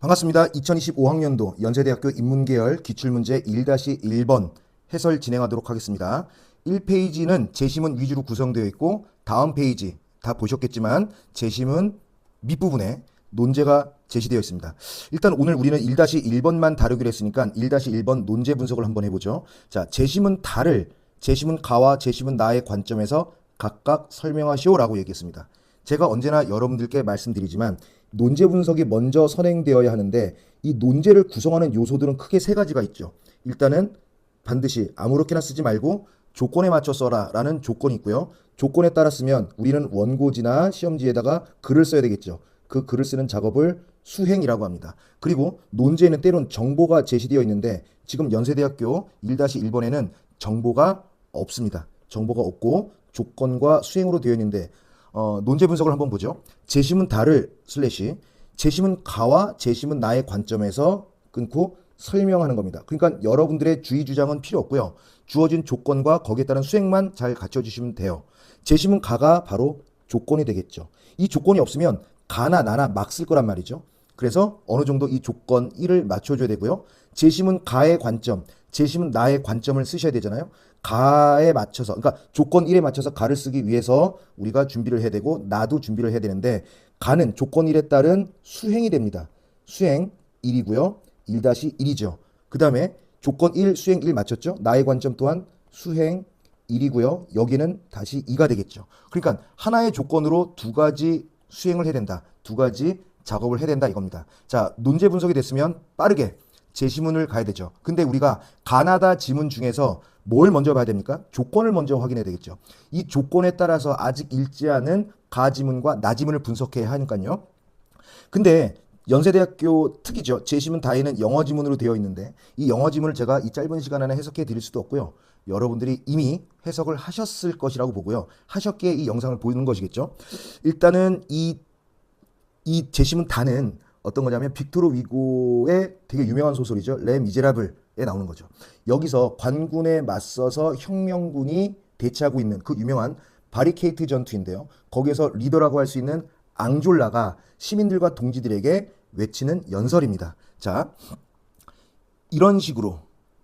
반갑습니다. 2025학년도 연세대학교 인문계열 기출문제 1-1번 해설 진행하도록 하겠습니다. 1페이지는 제시문 위주로 구성되어 있고 다음 페이지 다 보셨겠지만 제시문 밑부분에 논제가 제시되어 있습니다. 일단 오늘 우리는 1-1번만 다루기로 했으니까 1-1번 논제 분석을 한번 해보죠. 자, 제시문 다를 제시문 가와 제시문 나의 관점에서 각각 설명하시오라고 얘기했습니다. 제가 언제나 여러분들께 말씀드리지만 논제 분석이 먼저 선행되어야 하는데 이 논제를 구성하는 요소들은 크게 세 가지가 있죠. 일단은 반드시 아무렇게나 쓰지 말고 조건에 맞춰 써라 라는 조건이 있고요. 조건에 따라 쓰면 우리는 원고지나 시험지에다가 글을 써야 되겠죠. 그 글을 쓰는 작업을 수행이라고 합니다. 그리고 논제에는 때론 정보가 제시되어 있는데 지금 연세대학교 1-1번에는 정보가 없습니다. 정보가 없고 조건과 수행으로 되어 있는데 어, 논제 분석을 한번 보죠. 제시문 다를 슬래시 제시문 가와 제시문 나의 관점에서 끊고 설명하는 겁니다. 그러니까 여러분들의 주의 주장은 필요 없고요. 주어진 조건과 거기에 따른 수행만 잘 갖춰주시면 돼요. 제시문 가가 바로 조건이 되겠죠. 이 조건이 없으면 가나 나나 막 쓸 거란 말이죠. 그래서 어느 정도 이 조건 1을 맞춰줘야 되고요. 제시문 가의 관점, 제시문 나의 관점을 쓰셔야 되잖아요. 가에 맞춰서, 그러니까 조건 1에 맞춰서 가를 쓰기 위해서 우리가 준비를 해야 되고, 나도 준비를 해야 되는데, 가는 조건 1에 따른 수행이 됩니다. 수행 1이고요. 1-1이죠. 그 다음에 조건 1, 수행 1 맞췄죠? 나의 관점 또한 수행 1이고요. 여기는 다시 2가 되겠죠. 그러니까 하나의 조건으로 두 가지 수행을 해야 된다. 두 가지 작업을 해야 된다 이겁니다. 자, 논제 분석이 됐으면 빠르게 제시문을 가야 되죠. 근데 우리가 가나다 지문 중에서 뭘 먼저 봐야 됩니까? 조건을 먼저 확인해야 되겠죠. 이 조건에 따라서 아직 읽지 않은 가지문과 나 지문을 분석해야 하니까요. 근데 연세대학교 특이죠. 제시문 다에는 영어 지문으로 되어 있는데 이 영어 지문을 제가 이 짧은 시간 안에 해석해 드릴 수도 없고요. 여러분들이 이미 해석을 하셨을 것이라고 보고요. 하셨기에 이 영상을 보이는 것이겠죠. 일단은 이, 이 제시문 다는 어떤 거냐면 빅토르 위고의 되게 유명한 소설이죠. 레 미제라블에 나오는 거죠. 여기서 관군에 맞서서 혁명군이 대치하고 있는 그 유명한 바리케이트 전투인데요. 거기에서 리더라고 할 수 있는 앙졸라가 시민들과 동지들에게 외치는 연설입니다. 자, 이런 식으로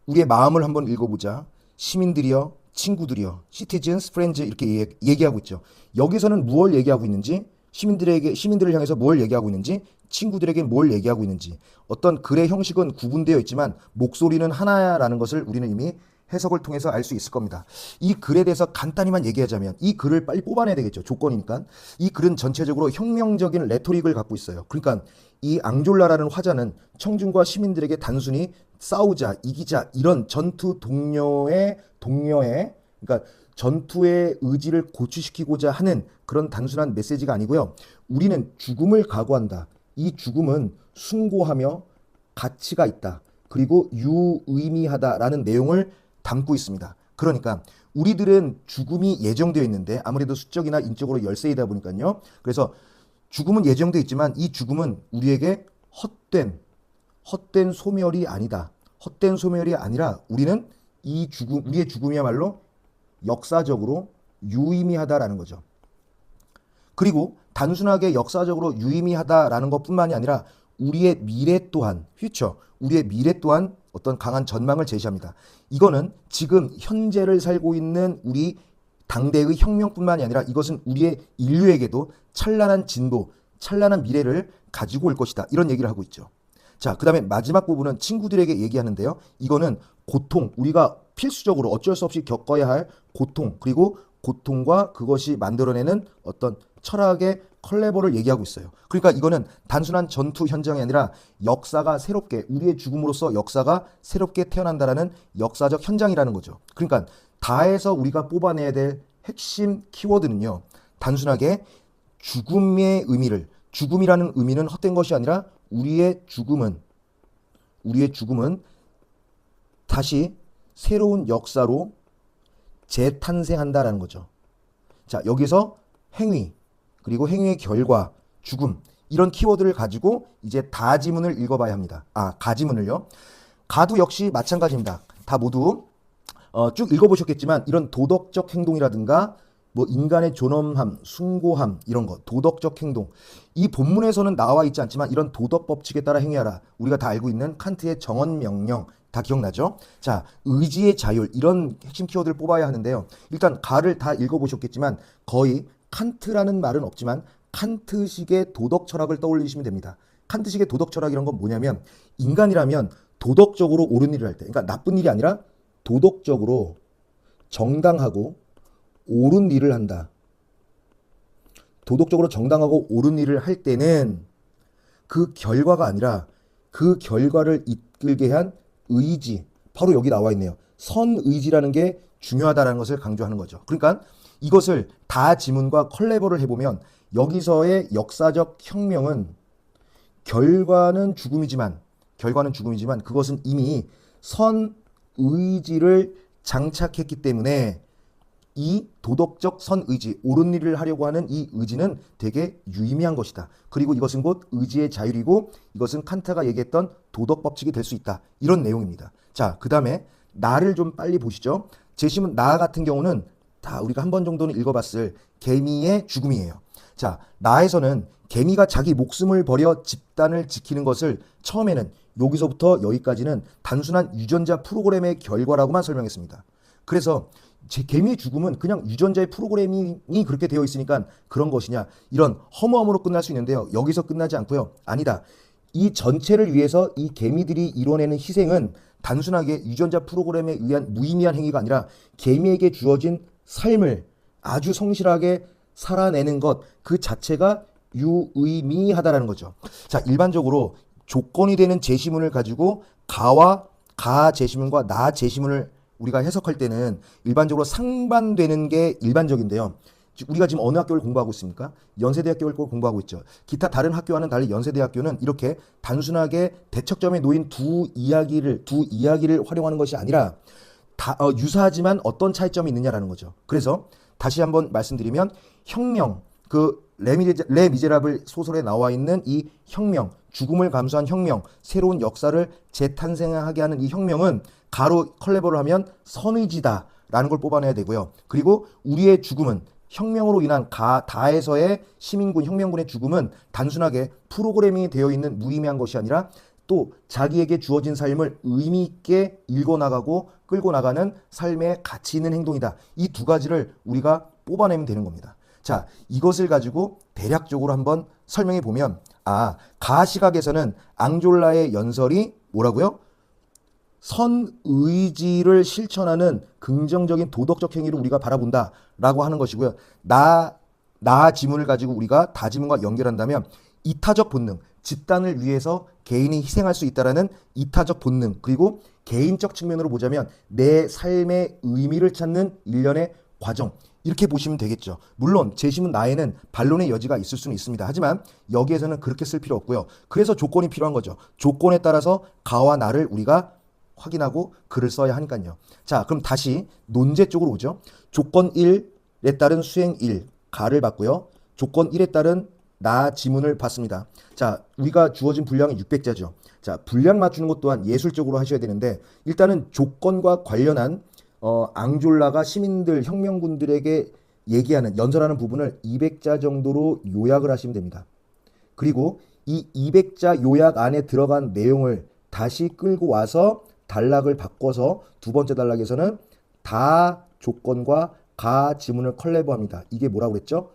우리의 마음을 한번 읽어보자. 시민들이여, 친구들이여, citizens, friends 이렇게 얘- 얘기하고 있죠. 여기서는 무엇 얘기하고 있는지, 시민들에게 시민들을 향해서 뭘 얘기하고 있는지, 친구들에게 뭘 얘기하고 있는지, 어떤 글의 형식은 구분되어 있지만 목소리는 하나야라는 것을 우리는 이미 해석을 통해서 알 수 있을 겁니다. 이 글에 대해서 간단히만 얘기하자면 이 글을 빨리 뽑아내야 되겠죠. 조건이니까. 이 글은 전체적으로 혁명적인 레토릭을 갖고 있어요. 그러니까 이 앙졸라라는 화자는 청중과 시민들에게 단순히 싸우자, 이기자 이런 전투 동료의 동료의 그러니까 전투의 의지를 고취시키고자 하는 그런 단순한 메시지가 아니고요. 우리는 죽음을 각오한다. 이 죽음은 숭고하며 가치가 있다. 그리고 유의미하다라는 내용을 담고 있습니다. 그러니까 우리들은 죽음이 예정되어 있는데 아무래도 수적이나 인적으로 열세이다 보니까요. 그래서 죽음은 예정되어 있지만 이 죽음은 우리에게 헛된 헛된 소멸이 아니다. 헛된 소멸이 아니라 우리는 이 죽음 우리의 죽음이야말로 역사적으로 유의미하다라는 거죠. 그리고 단순하게 역사적으로 유의미하다라는 것뿐만이 아니라 우리의 미래 또한 퓨처 우리의 미래 또한 어떤 강한 전망을 제시합니다. 이거는 지금 현재를 살고 있는 우리 당대의 혁명뿐만이 아니라 이것은 우리의 인류에게도 찬란한 진보, 찬란한 미래를 가지고 올 것이다. 이런 얘기를 하고 있죠. 자, 그 다음에 마지막 부분은 친구들에게 얘기하는데요. 이거는 고통, 우리가 필수적으로 어쩔 수 없이 겪어야 할 고통, 그리고 고통과 그것이 만들어내는 어떤 철학의 컬래버를 얘기하고 있어요. 그러니까 이거는 단순한 전투 현장이 아니라 역사가 새롭게, 우리의 죽음으로써 역사가 새롭게 태어난다라는 역사적 현장이라는 거죠. 그러니까 다에서 우리가 뽑아내야 될 핵심 키워드는요. 단순하게 죽음의 의미를, 죽음이라는 의미는 헛된 것이 아니라 우리의 죽음은, 우리의 죽음은 다시 새로운 역사로 재탄생한다라는 거죠. 자, 여기서 행위, 그리고 행위의 결과, 죽음, 이런 키워드를 가지고 이제 다 지문을 읽어봐야 합니다. 아, 가 지문을요. 가도 역시 마찬가지입니다. 다 모두 어, 쭉 읽어보셨겠지만 이런 도덕적 행동이라든가 뭐 인간의 존엄함, 숭고함 이런 거, 도덕적 행동. 이 본문에서는 나와 있지 않지만 이런 도덕 법칙에 따라 행위하라. 우리가 다 알고 있는 칸트의 정언 명령 다 기억나죠? 자, 의지의 자율 이런 핵심 키워드를 뽑아야 하는데요. 일단 가를 다 읽어보셨겠지만 거의 칸트라는 말은 없지만 칸트식의 도덕 철학을 떠올리시면 됩니다. 칸트식의 도덕 철학 이런 건 뭐냐면 인간이라면 도덕적으로 옳은 일을 할 때, 그러니까 나쁜 일이 아니라 도덕적으로 정당하고 옳은 일을 한다. 도덕적으로 정당하고 옳은 일을 할 때는 그 결과가 아니라 그 결과를 이끌게 한 의지, 바로 여기 나와 있네요. 선의지라는 게 중요하다라는 것을 강조하는 거죠. 그러니까 이것을 다 지문과 컬래버를 해보면 여기서의 역사적 혁명은 결과는 죽음이지만 결과는 죽음이지만 그것은 이미 선 의지를 장착했기 때문에 이 도덕적 선 의지, 옳은 일을 하려고 하는 이 의지는 되게 유의미한 것이다. 그리고 이것은 곧 의지의 자율이고 이것은 칸트가 얘기했던 도덕 법칙이 될 수 있다. 이런 내용입니다. 자, 그 다음에 나를 좀 빨리 보시죠. 제시문 나 같은 경우는 다 우리가 한 번 정도는 읽어봤을 개미의 죽음이에요. 자, 나에서는 개미가 자기 목숨을 버려 집단을 지키는 것을 처음에는 여기서부터 여기까지는 단순한 유전자 프로그램의 결과라고만 설명했습니다. 그래서 제 개미의 죽음은 그냥 유전자의 프로그래밍이 그렇게 되어 있으니까 그런 것이냐 이런 허무함으로 끝날 수 있는데요. 여기서 끝나지 않고요. 아니다. 이 전체를 위해서 이 개미들이 이뤄내는 희생은 단순하게 유전자 프로그램에 의한 무의미한 행위가 아니라 개미에게 주어진 삶을 아주 성실하게 살아내는 것 그 자체가 유의미하다라는 거죠. 자, 일반적으로 조건이 되는 제시문을 가지고 가와 가 제시문과 나 제시문을 우리가 해석할 때는 일반적으로 상반되는 게 일반적인데요. 지- 우리가 지금 어느 학교를 공부하고 있습니까? 연세대학교를 공부하고 있죠. 기타 다른 학교와는 달리 연세대학교는 이렇게 단순하게 대척점에 놓인 두 이야기를 두 이야기를 활용하는 것이 아니라 다 어, 유사하지만 어떤 차이점이 있느냐라는 거죠. 그래서 다시 한번 말씀드리면 혁명 그 레미제, 레미제라블 소설에 나와 있는 이 혁명 죽음을 감수한 혁명 새로운 역사를 재탄생하게 하는 이 혁명은 가로 컬레버를 하면 선의지다라는 걸 뽑아내야 되고요. 그리고 우리의 죽음은 혁명으로 인한 가 다에서의 시민군 혁명군의 죽음은 단순하게 프로그래밍이 되어 있는 무의미한 것이 아니라 또 자기에게 주어진 삶을 의미 있게 읽어 나가고 끌고 나가는 삶의 가치 있는 행동이다. 이 두 가지를 우리가 뽑아내면 되는 겁니다. 자, 이것을 가지고 대략적으로 한번 설명해 보면 아, 가 시각에서는 앙졸라의 연설이 뭐라고요? 선의지를 실천하는 긍정적인 도덕적 행위를 우리가 바라본다라고 하는 것이고요. 나, 나 지문을 가지고 우리가 다지문과 연결한다면 이타적 본능, 집단을 위해서 개인이 희생할 수 있다라는 이타적 본능, 그리고 개인적 측면으로 보자면 내 삶의 의미를 찾는 일련의 과정, 이렇게 보시면 되겠죠. 물론 재심은 나에는 반론의 여지가 있을 수는 있습니다. 하지만 여기에서는 그렇게 쓸 필요 없고요. 그래서 조건이 필요한 거죠. 조건에 따라서 가와 나를 우리가 확인하고 글을 써야 하니까요. 자, 그럼 다시 논제 쪽으로 오죠. 조건 1에 따른 수행 1, 가를 받고요. 조건 1에 따른 나 지문을 받습니다. 자, 우리가 주어진 분량이 600자죠. 자, 분량 맞추는 것 또한 예술적으로 하셔야 되는데 일단은 조건과 관련한 어, 앙졸라가 시민들, 혁명군들에게 얘기하는 연설하는 부분을 200자 정도로 요약을 하시면 됩니다. 그리고 이 200자 요약 안에 들어간 내용을 다시 끌고 와서 단락을 바꿔서 두 번째 단락에서는 다 조건과 가 지문을 컬래버합니다. 이게 뭐라고 그랬죠?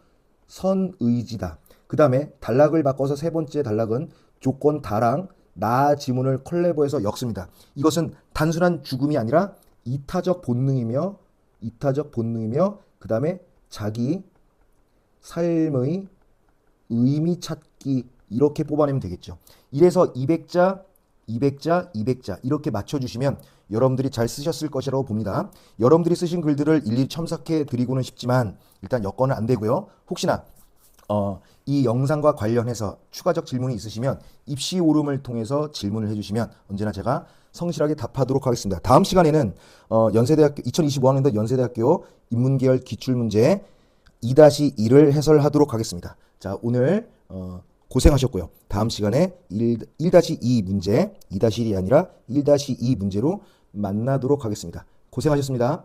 선의지다. 그 다음에 단락을 바꿔서 세 번째 단락은 조건 다랑 나 지문을 컬래버해서 엮습니다. 이것은 단순한 죽음이 아니라 이타적 본능이며 이타적 본능이며 그 다음에 자기 삶의 의미 찾기 이렇게 뽑아내면 되겠죠. 이래서 200자, 200자, 200자 이렇게 맞춰주시면 여러분들이 잘 쓰셨을 것이라고 봅니다. 여러분들이 쓰신 글들을 일일이 첨삭해 드리고는 싶지만 일단 여건은 안 되고요. 혹시나 어, 이 영상과 관련해서 추가적 질문이 있으시면 입시 오름을 통해서 질문을 해주시면 언제나 제가 성실하게 답하도록 하겠습니다. 다음 시간에는 어, 연세대학교 2025학년도 연세대학교 인문계열 기출문제 2-1을 해설하도록 하겠습니다. 자 오늘 어, 고생하셨고요. 다음 시간에 1, 1-2 문제 2-1이 아니라 1-2 문제로 만나도록 하겠습니다. 고생하셨습니다.